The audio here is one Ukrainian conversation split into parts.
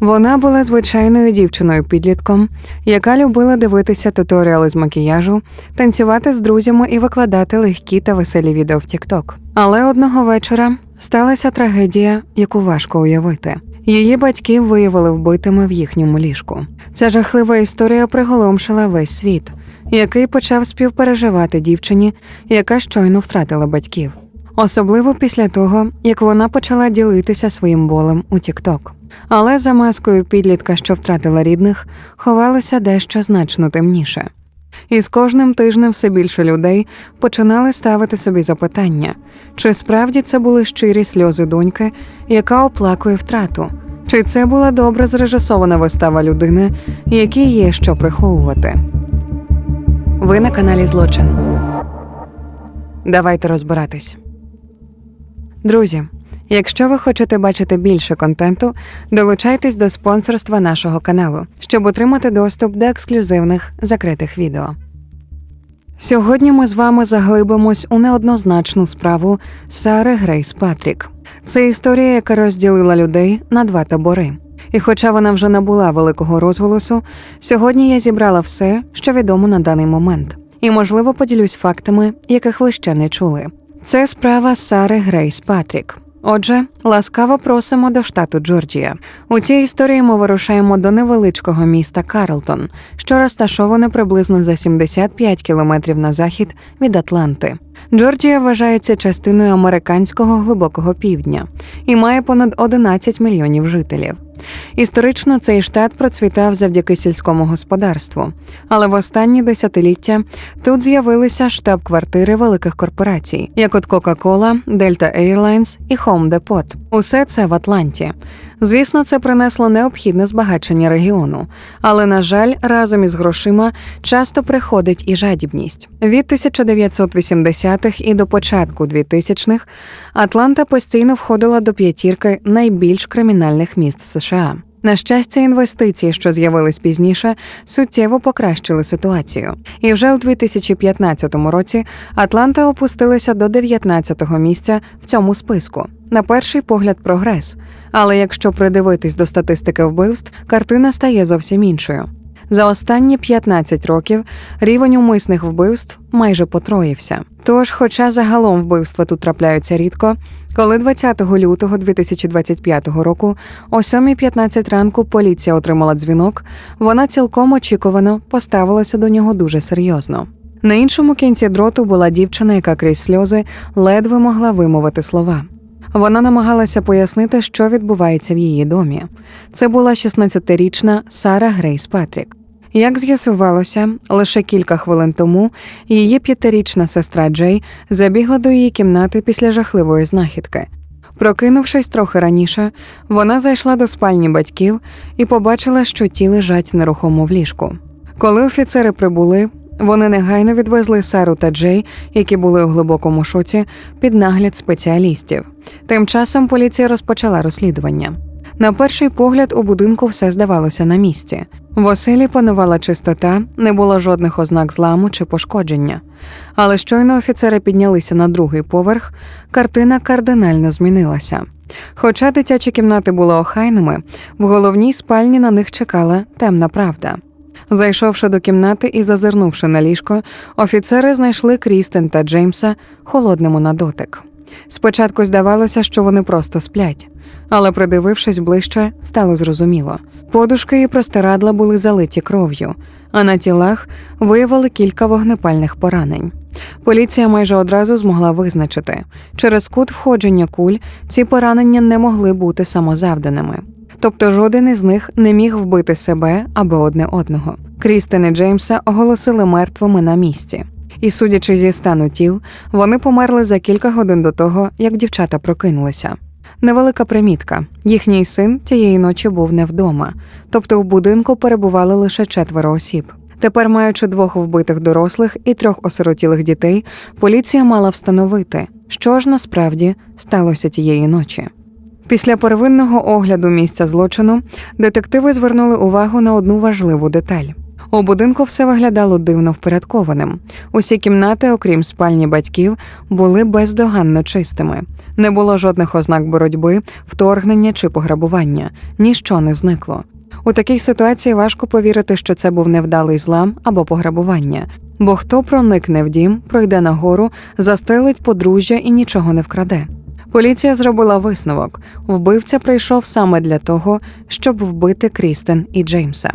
Вона була звичайною дівчиною підлітком, яка любила дивитися туторіали з макіяжу, танцювати з друзями і викладати легкі та веселі відео в TikTok. Але одного вечора сталася трагедія, яку важко уявити. Її батьків виявили вбитими в їхньому ліжку. Ця жахлива історія приголомшила весь світ, який почав співпереживати дівчині, яка щойно втратила батьків. Особливо після того, як вона почала ділитися своїм болем у TikTok. Але за маскою підлітка, що втратила рідних, ховалося дещо значно темніше. І з кожним тижнем все більше людей починали ставити собі запитання, чи справді це були щирі сльози доньки, яка оплакує втрату, чи це була добре зрежисована вистава людини, якій є що приховувати. Ви на каналі Злочин. Давайте розбиратись. Друзі, якщо ви хочете бачити більше контенту, долучайтесь до спонсорства нашого каналу, щоб отримати доступ до ексклюзивних закритих відео. Сьогодні ми з вами заглибимось у неоднозначну справу Сари Грейс Патрік. Це історія, яка розділила людей на два табори. І хоча вона вже набула великого розголосу, сьогодні я зібрала все, що відомо на даний момент, і, можливо, поділюсь фактами, яких ви ще не чули. Це справа Сари Грейс Патрік. Отже, ласкаво просимо до штату Джорджія. У цій історії ми вирушаємо до невеличкого міста Карлтон, що розташоване приблизно за 75 кілометрів на захід від Атланти. Джорджія вважається частиною американського глибокого півдня і має понад 11 мільйонів жителів. Історично цей штат процвітав завдяки сільському господарству, але в останні десятиліття тут з'явилися штаб-квартири великих корпорацій, як от Coca-Cola, Delta Airlines і Home Depot. Усе це в Атланті. Звісно, це принесло необхідне збагачення регіону, але на жаль, разом із грошима часто приходить і жадібність. Від 1980-х і до початку 2000-х Атланта постійно входила до п'ятірки найбільш кримінальних міст США. На щастя, інвестиції, що з'явились пізніше, суттєво покращили ситуацію. І вже у 2015 році Атланта опустилася до 19-го місця в цьому списку. На перший погляд, прогрес. Але якщо придивитись до статистики вбивств, картина стає зовсім іншою. За останні 15 років рівень умисних вбивств майже потроївся. Тож, хоча загалом вбивства тут трапляються рідко, коли 20 лютого 2025 року о 7.15 ранку поліція отримала дзвінок, вона цілком очікувано поставилася до нього дуже серйозно. На іншому кінці дроту була дівчина, яка крізь сльози ледве могла вимовити слова. Вона намагалася пояснити, що відбувається в її домі. Це була 16-річна Сара Грейс Патрік. Як з'ясувалося, лише кілька хвилин тому її п'ятирічна сестра Джей забігла до її кімнати після жахливої знахідки. Прокинувшись трохи раніше, вона зайшла до спальні батьків і побачила, що ті лежать нерухомо в ліжку. Коли офіцери прибули, вони негайно відвезли Сару та Джей, які були у глибокому шоці, під нагляд спеціалістів. Тим часом поліція розпочала розслідування. На перший погляд у будинку все здавалося на місці. В оселі панувала чистота, не було жодних ознак зламу чи пошкодження. Але щойно офіцери піднялися на другий поверх, картина кардинально змінилася. Хоча дитячі кімнати були охайними, в головній спальні на них чекала темна правда. Зайшовши до кімнати і зазирнувши на ліжко, офіцери знайшли Крістен та Джеймса холодними на дотик. Спочатку здавалося, що вони просто сплять, але придивившись ближче, стало зрозуміло. Подушки і простирадла були залиті кров'ю, а на тілах виявили кілька вогнепальних поранень. Поліція майже одразу змогла визначити, через кут входження куль ці поранення не могли бути самозавданими. Тобто жоден із них не міг вбити себе або одне одного. Крістен і Джеймса оголосили мертвими на місці. І, судячи зі стану тіл, вони померли за кілька годин до того, як дівчата прокинулися. Невелика примітка: їхній син тієї ночі був не вдома, тобто в будинку перебували лише четверо осіб. Тепер, маючи двох вбитих дорослих і трьох осиротілих дітей, поліція мала встановити, що ж насправді сталося тієї ночі. Після первинного огляду місця злочину детективи звернули увагу на одну важливу деталь. У будинку все виглядало дивно впорядкованим. Усі кімнати, окрім спальні батьків, були бездоганно чистими. Не було жодних ознак боротьби, вторгнення чи пограбування. Ніщо не зникло. У такій ситуації важко повірити, що це був невдалий злам або пограбування. Бо хто проникне в дім, пройде нагору, застрелить подружжя і нічого не вкраде. Поліція зробила висновок: вбивця прийшов саме для того, щоб вбити Крістен і Джеймса.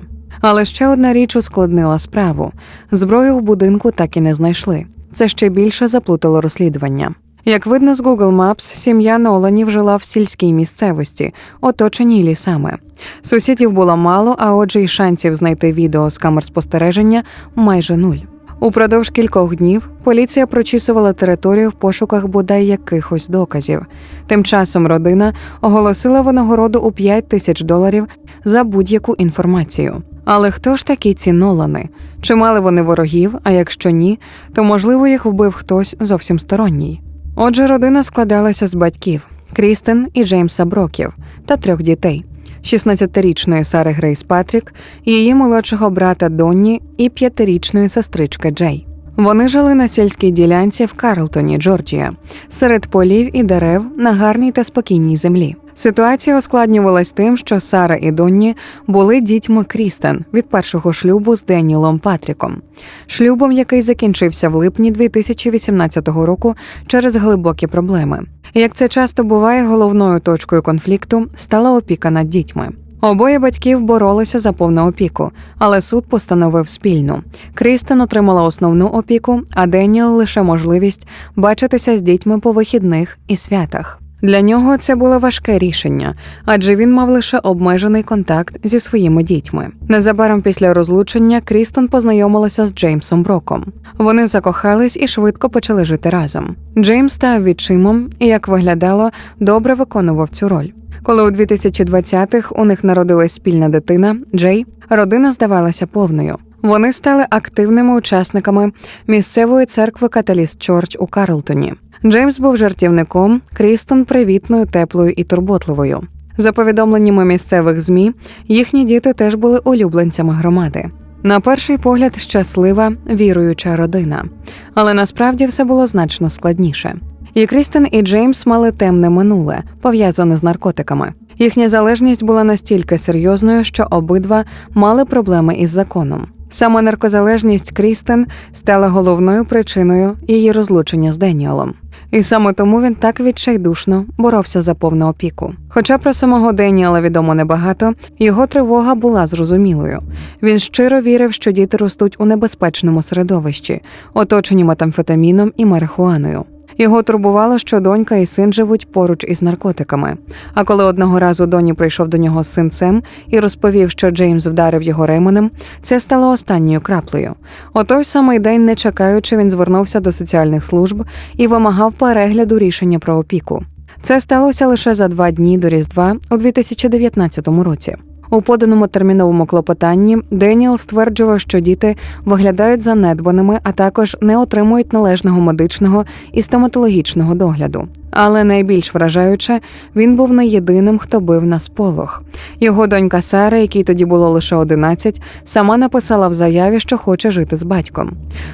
Але ще одна річ ускладнила справу: зброю в будинку так і не знайшли. Це ще більше заплутало розслідування. Як видно з Google Maps, сім'я Ноланів жила в сільській місцевості, оточеній лісами. Сусідів було мало, а отже, й шансів знайти відео з камер спостереження майже нуль. Упродовж кількох днів поліція прочісувала територію в пошуках бодай якихось доказів. Тим часом родина оголосила винагороду у 5 тисяч доларів за будь-яку інформацію. Але хто ж такі ці Нолани? Чи мали вони ворогів? А якщо ні, то можливо їх вбив хтось зовсім сторонній. Отже, родина складалася з батьків Крістен і Джеймса Броків та трьох дітей: 16-річної Сари Грейс Патрік, її молодшого брата Донні і 5-річної сестрички Джей. Вони жили на сільській ділянці в Карлтоні, Джорджія, серед полів і дерев на гарній та спокійній землі. Ситуація ускладнювалась тим, що Сара і Донні були дітьми Крістен від першого шлюбу з Денілом Патріком, шлюбом, який закінчився в липні 2018 року через глибокі проблеми. Як це часто буває, головною точкою конфлікту стала опіка над дітьми. Обоє батьків боролися за повну опіку, але суд постановив спільну. Крістен отримала основну опіку, а Деніел лише можливість бачитися з дітьми по вихідних і святах. Для нього це було важке рішення, адже він мав лише обмежений контакт зі своїми дітьми. Незабаром після розлучення Крістен познайомилася з Джеймсом Броком. Вони закохались і швидко почали жити разом. Джеймс став відчимом і, як виглядало, добре виконував цю роль. Коли у 2020-х у них народилась спільна дитина Джей, родина здавалася повною. Вони стали активними учасниками місцевої церкви Каталіст Чорч у Карлтоні. Джеймс був жартівником, Крістен привітною, теплою і турботливою. За повідомленнями місцевих змі, їхні діти теж були улюбленцями громади. На перший погляд, щаслива, віруюча родина, але насправді все було значно складніше. І Крістен і Джеймс мали темне минуле, пов'язане з наркотиками. Їхня залежність була настільки серйозною, що обидва мали проблеми із законом. Саме наркозалежність Крістен стала головною причиною її розлучення з Деніелом. І саме тому він так відчайдушно боровся за повну опіку. Хоча про самого Деніела відомо небагато, його тривога була зрозумілою. Він щиро вірив, що діти ростуть у небезпечному середовищі, оточені метамфетаміном і марихуаною. Його турбувало, що донька і син живуть поруч із наркотиками. А коли одного разу Доні прийшов до нього з синцем і розповів, що Джеймс вдарив його ременем, це стало останньою краплею. У той самий день, не чекаючи, він звернувся до соціальних служб і вимагав перегляду рішення про опіку. Це сталося лише за два дні до Різдва у 2019 році. У поданому терміновому клопотанні Деніел стверджував, що діти виглядають занедбаними, а також не отримують належного медичного і стоматологічного догляду. Але найбільш вражаюче, він був не єдиним, хто бив на сполох. Його донька Сара, якій тоді було лише 11, сама написала в заяві, що хоче жити з батьком.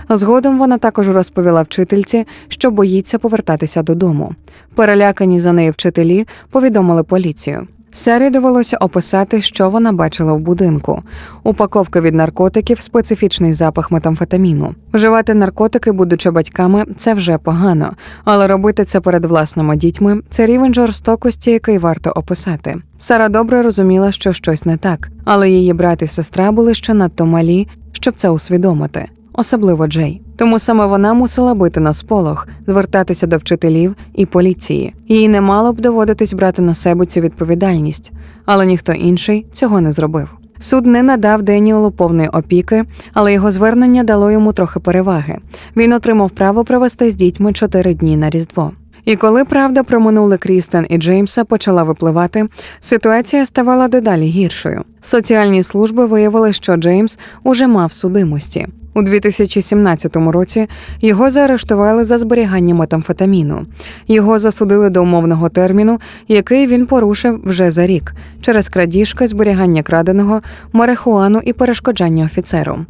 Згодом вона також розповіла вчительці, що боїться повертатися додому. Перелякані за нею вчителі повідомили поліцію. Сарі довелося описати, що вона бачила в будинку: упаковка від наркотиків, специфічний запах метамфетаміну. Вживати наркотики, будучи батьками, це вже погано, але робити це перед власними дітьми це рівень жорстокості, який варто описати. Сара добре розуміла, що щось не так, але її брат і сестра були ще надто малі, щоб це усвідомити. Особливо Джей. Тому саме вона мусила бити на сполох, звертатися до вчителів і поліції. Їй не мало б доводитись брати на себе цю відповідальність, але ніхто інший цього не зробив. Суд не надав Деніелу повної опіки, але його звернення дало йому трохи переваги. Він отримав право провести з дітьми чотири дні на Різдво. І коли правда про минуле Крістен і Джеймса почала випливати, ситуація ставала дедалі гіршою. Соціальні служби виявили, що Джеймс уже мав судимості. У 2017 році його заарештували за зберігання метамфетаміну. Його засудили до умовного терміну, який він порушив вже за рік через крадіжки, зберігання краденого, марихуану і перешкоджання офіцеру.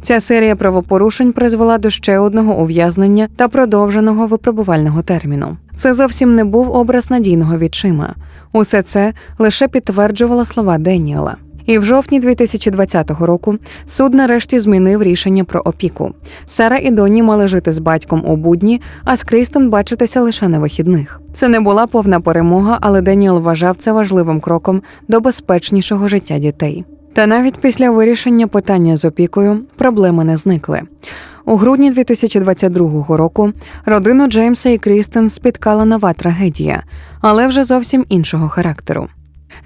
Ця серія правопорушень призвела до ще одного ув'язнення та продовженого випробувального терміну. Це зовсім не був образ надійного відчима. Усе це лише підтверджувало слова Деніела. І в жовтні 2020 року суд нарешті змінив рішення про опіку. Сара і Донні мали жити з батьком у будні, а з Крістен бачитися лише на вихідних. Це не була повна перемога, але Деніел вважав це важливим кроком до безпечнішого життя дітей. Та навіть після вирішення питання з опікою проблеми не зникли. У грудні 2022 року родину Джеймса і Крістен спіткала нова трагедія, але вже зовсім іншого характеру.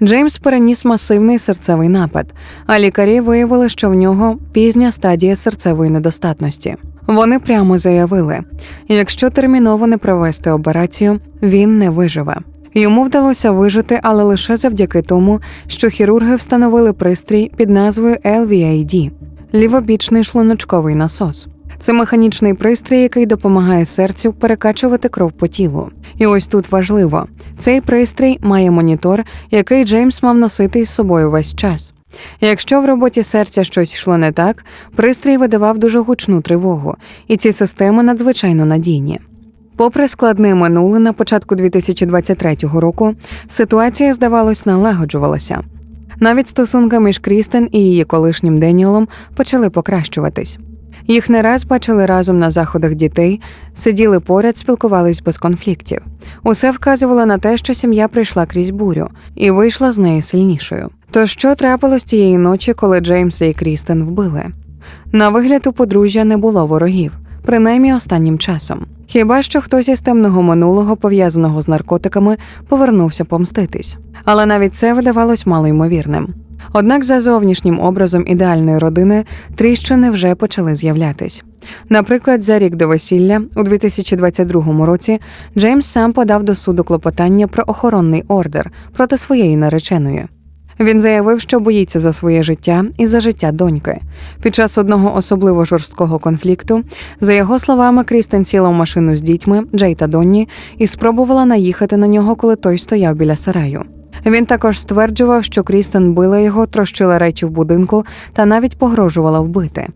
Джеймс переніс масивний серцевий напад, а лікарі виявили, що в нього пізня стадія серцевої недостатності. Вони прямо заявили: якщо терміново не провести операцію, він не виживе. Йому вдалося вижити, але лише завдяки тому, що хірурги встановили пристрій під назвою LVAD – лівобічний шлуночковий насос. Це механічний пристрій, який допомагає серцю перекачувати кров по тілу. І ось тут важливо: цей пристрій має монітор, який Джеймс мав носити із собою весь час. Якщо в роботі серця щось йшло не так, пристрій видавав дуже гучну тривогу, і ці системи надзвичайно надійні. Попри складне минуле на початку 2023 року, ситуація, здавалось, налагоджувалася. Навіть стосунки між Крістен і її колишнім Деніелом почали покращуватись. Їх не раз бачили разом на заходах дітей, сиділи поряд, спілкувались без конфліктів. Усе вказувало на те, що сім'я прийшла крізь бурю і вийшла з неї сильнішою. То що трапилось тієї ночі, коли Джеймса і Крістен вбили? На вигляд у подружжя не було ворогів, принаймні останнім часом. Хіба що хтось із темного минулого, пов'язаного з наркотиками, повернувся помститись. Але навіть це видавалось малоймовірним. Однак за зовнішнім образом ідеальної родини тріщини вже почали з'являтись. Наприклад, за рік до весілля, у 2022 році, Джеймс сам подав до суду клопотання про охоронний ордер проти своєї нареченої. Він заявив, що боїться за своє життя і за життя доньки. Під час одного особливо жорсткого конфлікту, за його словами, Крістен сіла в машину з дітьми Джей та Донні і спробувала наїхати на нього, коли той стояв біля сараю. Він також стверджував, що Крістен била його, трощила речі в будинку та навіть погрожувала вбити.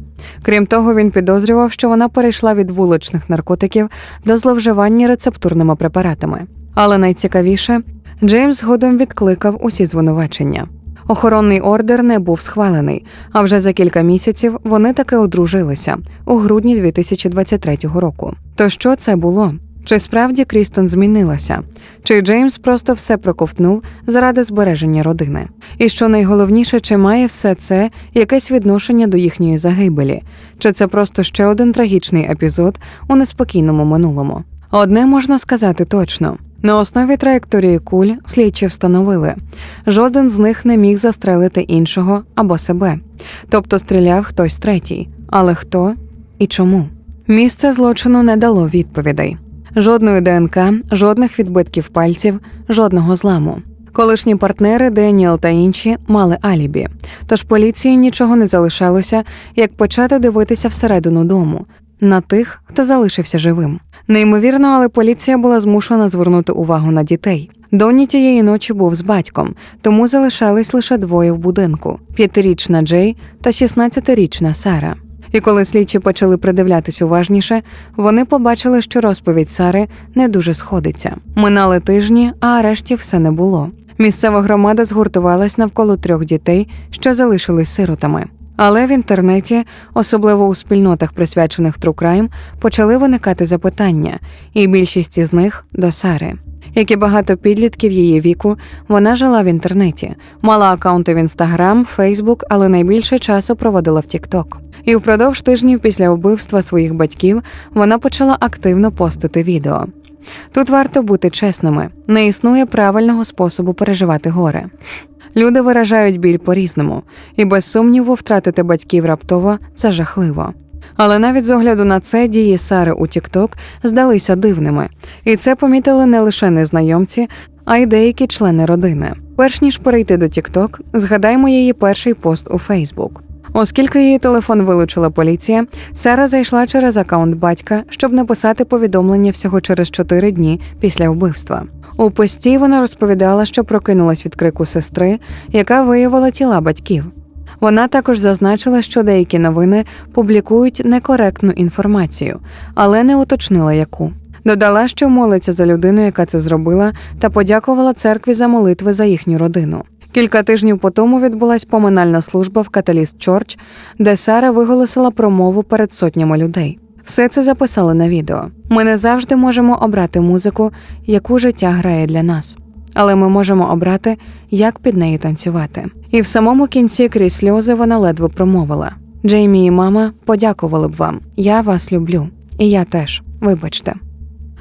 Крім того, він підозрював, що вона перейшла від вуличних наркотиків до зловживання рецептурними препаратами. Але найцікавіше, Джеймс згодом відкликав усі звинувачення. Охоронний ордер не був схвалений, а вже за кілька місяців вони таки одружилися у грудні 2023 року. То що це було? Чи справді Крістен змінилася? Чи Джеймс просто все проковтнув заради збереження родини? І що найголовніше, чи має все це якесь відношення до їхньої загибелі? Чи це просто ще один трагічний епізод у неспокійному минулому? Одне можна сказати точно. На основі траєкторії куль слідчі встановили, жоден з них не міг застрелити іншого або себе, тобто стріляв хтось третій. Але хто і чому? Місце злочину не дало відповідей. Жодної ДНК, жодних відбитків пальців, жодного зламу. Колишні партнери Деніел та інші мали алібі, тож поліції нічого не залишалося, як почати дивитися всередину дому на тих, хто залишився живим. Неймовірно, але поліція була змушена звернути увагу на дітей. Доні тієї ночі був з батьком, тому залишались лише двоє в будинку: п'ятирічна Джей та 16-річна Сара. І коли слідчі почали придивлятись уважніше, вони побачили, що розповідь Сари не дуже сходиться. Минали тижні, а арештів все не було. Місцева громада згуртувалась навколо трьох дітей, що залишились сиротами. Але в інтернеті, особливо у спільнотах, присвячених True Crime, почали виникати запитання, і більшість із них до Сари. Як і багато підлітків її віку, вона жила в інтернеті, мала акаунти в Інстаграм, Фейсбук, але найбільше часу проводила в Тікток. І впродовж тижнів після вбивства своїх батьків вона почала активно постити відео. Тут варто бути чесними: не існує правильного способу переживати горе. Люди виражають біль по-різному, і без сумніву втратити батьків раптово це жахливо. Але навіть з огляду на це дії Сари у TikTok здалися дивними, і це помітили не лише незнайомці, а й деякі члени родини. Перш ніж перейти до TikTok, згадаймо її перший пост у Facebook. Оскільки її телефон вилучила поліція, Сара зайшла через акаунт батька, щоб написати повідомлення всього через 4 дні після вбивства. У пості вона розповідала, що прокинулась від крику сестри, яка виявила тіла батьків. Вона також зазначила, що деякі новини публікують некоректну інформацію, але не уточнила яку. Додала, що молиться за людину, яка це зробила, та подякувала церкві за молитви за їхню родину. Кілька тижнів по тому відбулась поминальна служба в Каталіст Чорч, де Сара виголосила промову перед сотнями людей. Все це записали на відео. Ми не завжди можемо обрати музику, яку життя грає для нас, але ми можемо обрати, як під нею танцювати. І в самому кінці крізь сльози вона ледве промовила: Джеймі і мама подякували б вам. Я вас люблю, і я теж. Вибачте.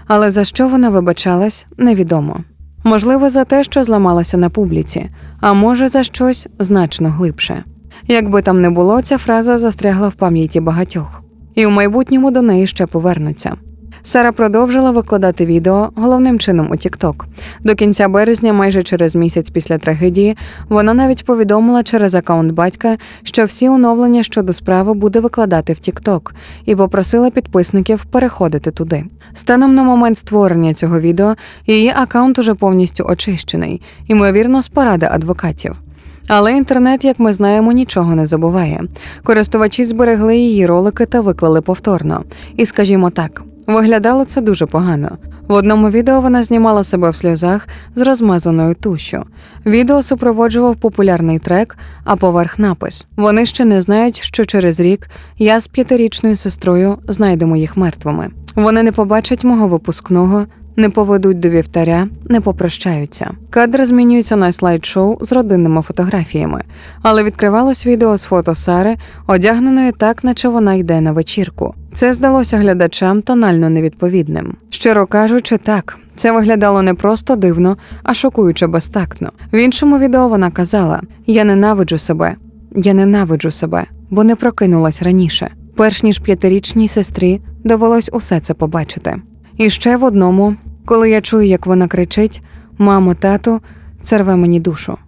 Але за що вона вибачалась, невідомо. Можливо, за те, що зламалася на публіці, а може за щось значно глибше. Якби там не було, ця фраза застрягла в пам'яті багатьох, і в майбутньому до неї ще повернуться. Сара продовжила викладати відео головним чином у TikTok. До кінця березня, майже через місяць після трагедії, вона навіть повідомила через акаунт батька, що всі оновлення щодо справи буде викладати в TikTok, і попросила підписників переходити туди. Станом на момент створення цього відео її акаунт уже повністю очищений, ймовірно, з поради адвокатів. Але інтернет, як ми знаємо, нічого не забуває. Користувачі зберегли її ролики та виклали повторно. І скажімо так, виглядало це дуже погано. В одному відео вона знімала себе в сльозах з розмазаною тушю. Відео супроводжував популярний трек, а поверх напис. Вони ще не знають, що через рік я з п'ятирічною сестрою знайдемо їх мертвими. Вони не побачать мого випускного, не поведуть до вівтаря, не попрощаються. Кадр змінюється на слайд-шоу з родинними фотографіями, але відкривалось відео з фото Сари, одягненої так, наче вона йде на вечірку. Це здалося глядачам тонально невідповідним. Щиро кажучи, так. Це виглядало не просто дивно, а шокуюче безтактно. В іншому відео вона казала: Я ненавиджу себе, я ненавиджу себе, бо не прокинулась раніше. Перш ніж п'ятирічній сестрі довелось усе це побачити. І ще в одному, коли я чую, як вона кричить: Мамо, тату, це рве мені душу.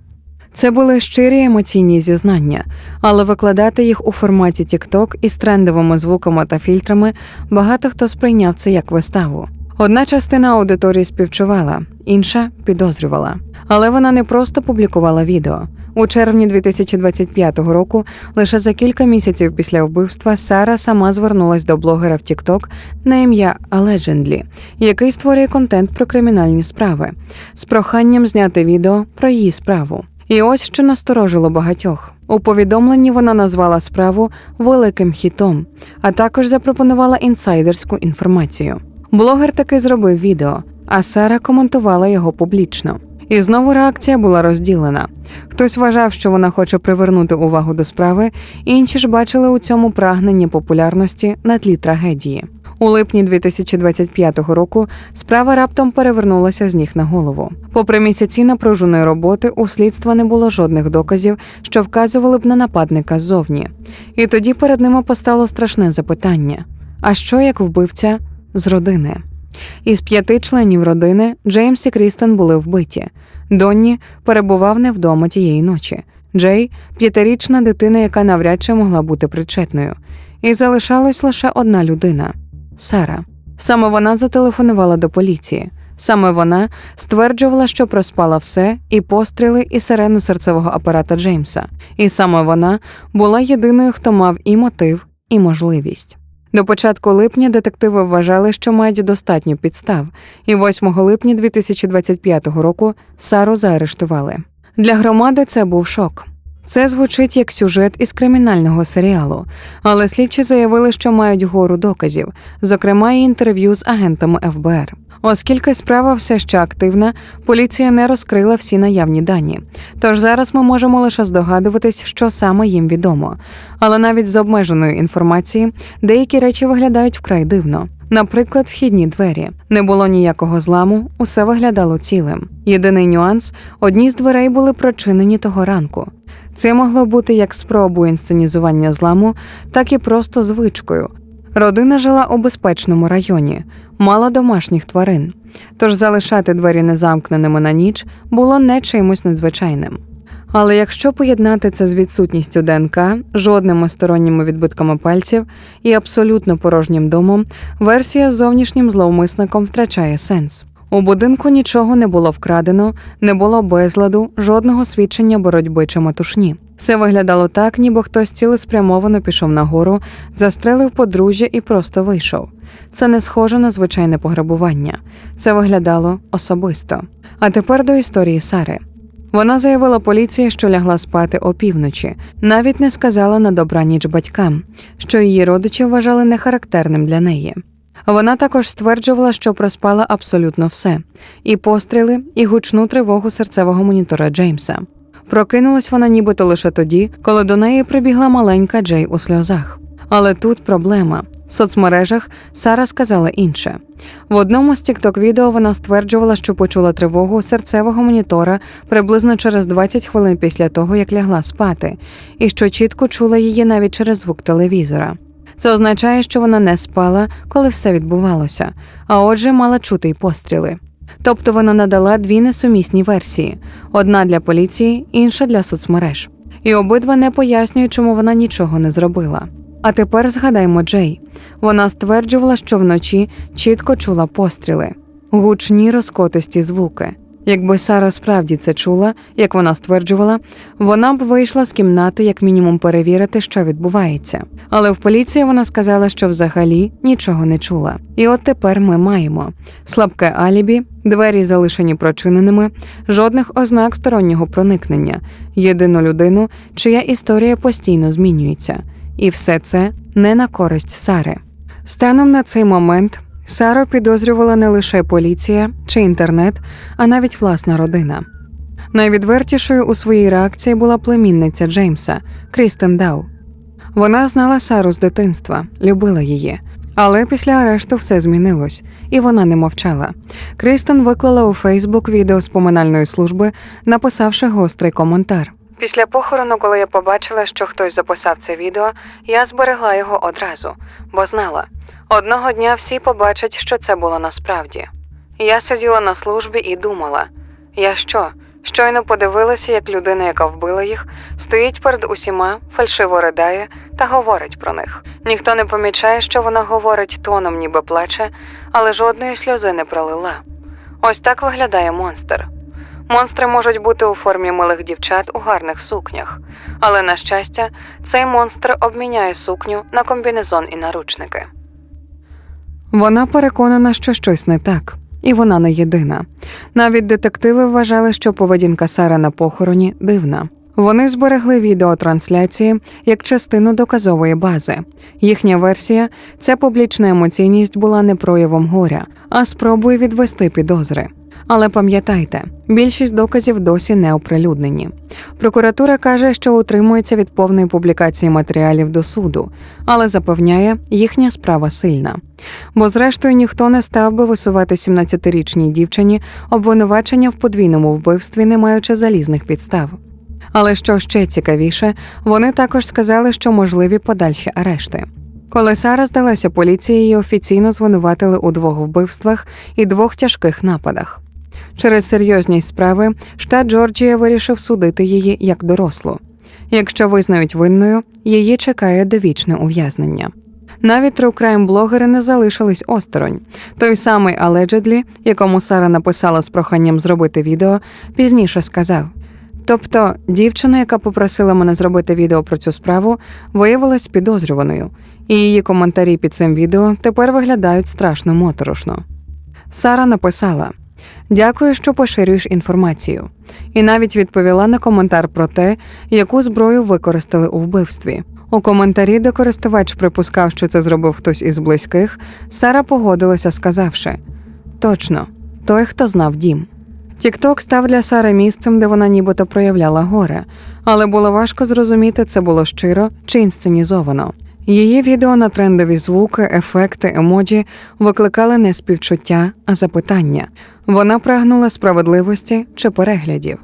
Це були щирі емоційні зізнання, але викладати їх у форматі TikTok із трендовими звуками та фільтрами багато хто сприйняв це як виставу. Одна частина аудиторії співчувала, інша підозрювала. Але вона не просто публікувала відео. У червні 2025 року, лише за кілька місяців після вбивства, Сара сама звернулась до блогера в TikTok на ім'я Allegedly, який створює контент про кримінальні справи, з проханням зняти відео про її справу. І ось що насторожило багатьох. У повідомленні вона назвала справу великим хітом, а також запропонувала інсайдерську інформацію. Блогер таки зробив відео, а Сара коментувала його публічно. І знову реакція була розділена. Хтось вважав, що вона хоче привернути увагу до справи, інші ж бачили у цьому прагнення популярності на тлі трагедії. У липні 2025 року справа раптом перевернулася з ніг на голову. Попри місяці напруженої роботи, у слідства не було жодних доказів, що вказували б на нападника ззовні. І тоді перед ними постало страшне запитання: а що як вбивця з родини? Із п'яти членів родини Джеймс і Крістен були вбиті. Донні перебував не вдома тієї ночі. Джей п'ятирічна дитина, яка навряд чи могла бути причетною. І залишалась лише одна людина Сара. Саме вона зателефонувала до поліції. Саме вона стверджувала, що проспала все, і постріли, і сирену серцевого апарата Джеймса. І саме вона була єдиною, хто мав і мотив, і можливість. До початку липня детективи вважали, що мають достатньо підстав, і 8 липня 2025 року Сару заарештували. Для громади це був шок. Це звучить як сюжет із кримінального серіалу, але слідчі заявили, що мають гору доказів, зокрема і інтерв'ю з агентами ФБР. Оскільки справа все ще активна, поліція не розкрила всі наявні дані. Тож зараз ми можемо лише здогадуватись, що саме їм відомо. Але навіть з обмеженою інформацією деякі речі виглядають вкрай дивно. Наприклад, вхідні двері не було ніякого зламу, усе виглядало цілим. Єдиний нюанс одні з дверей були прочинені того ранку. Це могло бути як спробою інсценізування зламу, так і просто звичкою. Родина жила у безпечному районі, мала домашніх тварин, тож залишати двері незамкненими на ніч було не чимось надзвичайним. Але якщо поєднати це з відсутністю ДНК, жодними сторонніми відбитками пальців і абсолютно порожнім домом, версія з зовнішнім зловмисником втрачає сенс. У будинку нічого не було вкрадено, не було безладу, жодного свідчення боротьби чи матушні. Все виглядало так, ніби хтось цілеспрямовано пішов нагору, застрелив подружжя і просто вийшов. Це не схоже на звичайне пограбування. Це виглядало особисто. А тепер до історії Сари. Вона заявила поліції, що лягла спати опівночі, навіть не сказала на добраніч батькам, що її родичі вважали нехарактерним для неї. Вона також стверджувала, що проспала абсолютно все: і постріли, і гучну тривогу серцевого монітора Джеймса. Прокинулась вона нібито лише тоді, коли до неї прибігла маленька Джей у сльозах. Але тут проблема. В соцмережах Сара сказала інше. В одному з тікток відео вона стверджувала, що почула тривогу серцевого монітора приблизно через 20 хвилин після того, як лягла спати, і що чітко чула її навіть через звук телевізора. Це означає, що вона не спала, коли все відбувалося, а отже, мала чути й постріли. Тобто вона надала дві несумісні версії: одна для поліції, інша для соцмереж. І обидва не пояснюють, чому вона нічого не зробила. А тепер згадаймо Джей. Вона стверджувала, що вночі чітко чула постріли, гучні розкотисті звуки. Якби Сара справді це чула, як вона стверджувала, вона б вийшла з кімнати, як мінімум, перевірити, що відбувається. Але в поліції вона сказала, що взагалі нічого не чула. І от тепер ми маємо слабке алібі, двері залишені прочиненими, жодних ознак стороннього проникнення, єдину людину, чия історія постійно змінюється. І все це не на користь Сари. Станом на цей момент Сару підозрювала не лише поліція чи інтернет, а навіть власна родина. Найвідвертішою у своїй реакції була племінниця Джеймса Крістен Дау. Вона знала Сару з дитинства, любила її. Але після арешту все змінилось, і вона не мовчала. Крістен виклала у Фейсбук відео з поминальної служби, написавши гострий коментар. Після похорону, коли я побачила, що хтось записав це відео, я зберегла його одразу, бо знала, одного дня всі побачать, що це було насправді. Я сиділа на службі і думала: я що? Щойно подивилася, як людина, яка вбила їх, стоїть перед усіма, фальшиво ридає та говорить про них. Ніхто не помічає, що вона говорить тоном, ніби плаче, але жодної сльози не пролила. Ось так виглядає монстр. Монстри можуть бути у формі милих дівчат у гарних сукнях, але, на щастя, цей монстр обміняє сукню на комбінезон і наручники. Вона переконана, що щось не так, і вона не єдина. Навіть детективи вважали, що поведінка Сари на похороні дивна. Вони зберегли відеотрансляції як частину доказової бази. Їхня версія ця публічна емоційність була не проявом горя, а спробою відвести підозри. Але пам'ятайте, більшість доказів досі не оприлюднені. Прокуратура каже, що утримується від повної публікації матеріалів до суду, але запевняє, їхня справа сильна. Бо, зрештою, ніхто не став би висувати 17-річній дівчині обвинувачення в подвійному вбивстві, не маючи залізних підстав. Але що ще цікавіше, вони також сказали, що можливі подальші арешти. Коли Сара здалася поліції, її офіційно звинуватили у двох вбивствах і двох тяжких нападах. Через серйозність справи штат Джорджія вирішив судити її як дорослу. Якщо визнають винною, її чекає довічне ув'язнення. Навіть тру-крайм-блогери не залишились осторонь. Той самий Allegedly, якому Сара написала з проханням зробити відео, пізніше сказав. Тобто, дівчина, яка попросила мене зробити відео про цю справу, виявилась підозрюваною, і її коментарі під цим відео тепер виглядають страшно моторошно. Сара написала: Дякую, що поширюєш інформацію, і навіть відповіла на коментар про те, яку зброю використали у вбивстві. У коментарі, де користувач припускав, що це зробив хтось із близьких, Сара погодилася, сказавши: Точно, той, хто знав дім. Тікток став для Сари місцем, де вона нібито проявляла горе, але було важко зрозуміти, це було щиро чи інсценізовано. Її відео на трендові звуки, ефекти, емоджі викликали не співчуття, а запитання. Вона прагнула справедливості чи переглядів.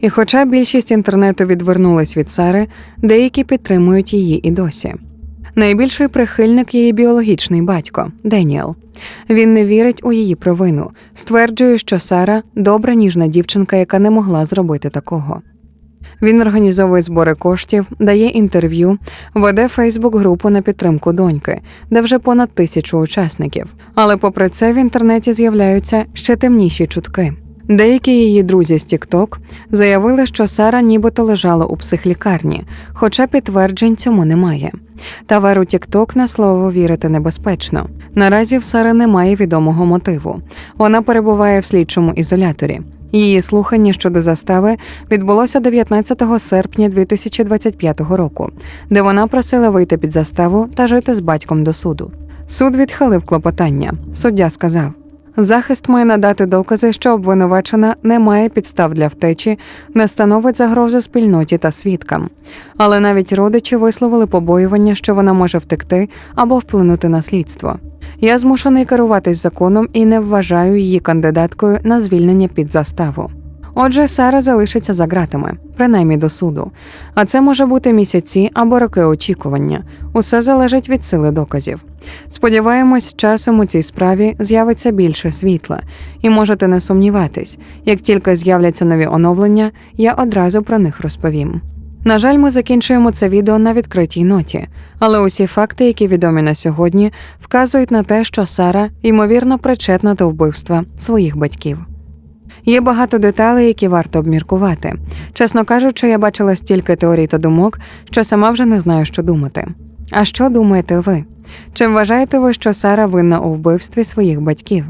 І хоча більшість інтернету відвернулась від Сари, деякі підтримують її і досі. Найбільший прихильник її біологічний батько Деніел. Він не вірить у її провину, стверджує, що Сара добра ніжна дівчинка, яка не могла зробити такого. Він організовує збори коштів, дає інтерв'ю, веде Фейсбук-групу на підтримку доньки, де вже понад тисячу учасників. Але попри це в інтернеті з'являються ще темніші чутки. Деякі її друзі з TikTok заявили, що Сара нібито лежала у психлікарні, хоча підтверджень цьому немає. Та веру TikTok на слово вірити небезпечно. Наразі в Сари немає відомого мотиву. Вона перебуває в слідчому ізоляторі. Її слухання щодо застави відбулося 19 серпня 2025 року, де вона просила вийти під заставу та жити з батьком до суду. Суд відхилив клопотання. Суддя сказав: захист має надати докази, що обвинувачена не має підстав для втечі, не становить загрози спільноті та свідкам. Але навіть родичі висловили побоювання, що вона може втекти або вплинути на слідство. Я змушений керуватись законом і не вважаю її кандидаткою на звільнення під заставу. Отже, Сара залишиться за ґратами, принаймні до суду. А це може бути місяці або роки очікування. Усе залежить від сили доказів. Сподіваємось, часом у цій справі з'явиться більше світла, і можете не сумніватись, як тільки з'являться нові оновлення, я одразу про них розповім. На жаль, ми закінчуємо це відео на відкритій ноті, але усі факти, які відомі на сьогодні, вказують на те, що Сара ймовірно причетна до вбивства своїх батьків. Є багато деталей, які варто обміркувати. Чесно кажучи, я бачила стільки теорій та думок, що сама вже не знаю, що думати. А що думаєте ви? Чи вважаєте ви, що Сара винна у вбивстві своїх батьків?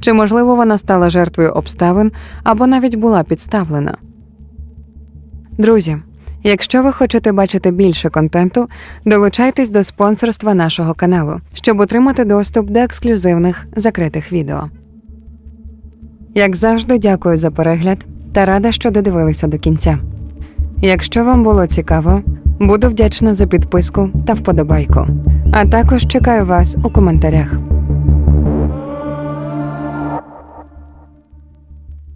Чи можливо вона стала жертвою обставин або навіть була підставлена? Друзі, якщо ви хочете бачити більше контенту, долучайтесь до спонсорства нашого каналу, щоб отримати доступ до ексклюзивних закритих відео. Як завжди, дякую за перегляд та рада, що додивилися до кінця. Якщо вам було цікаво, буду вдячна за підписку та вподобайку. А також чекаю вас у коментарях.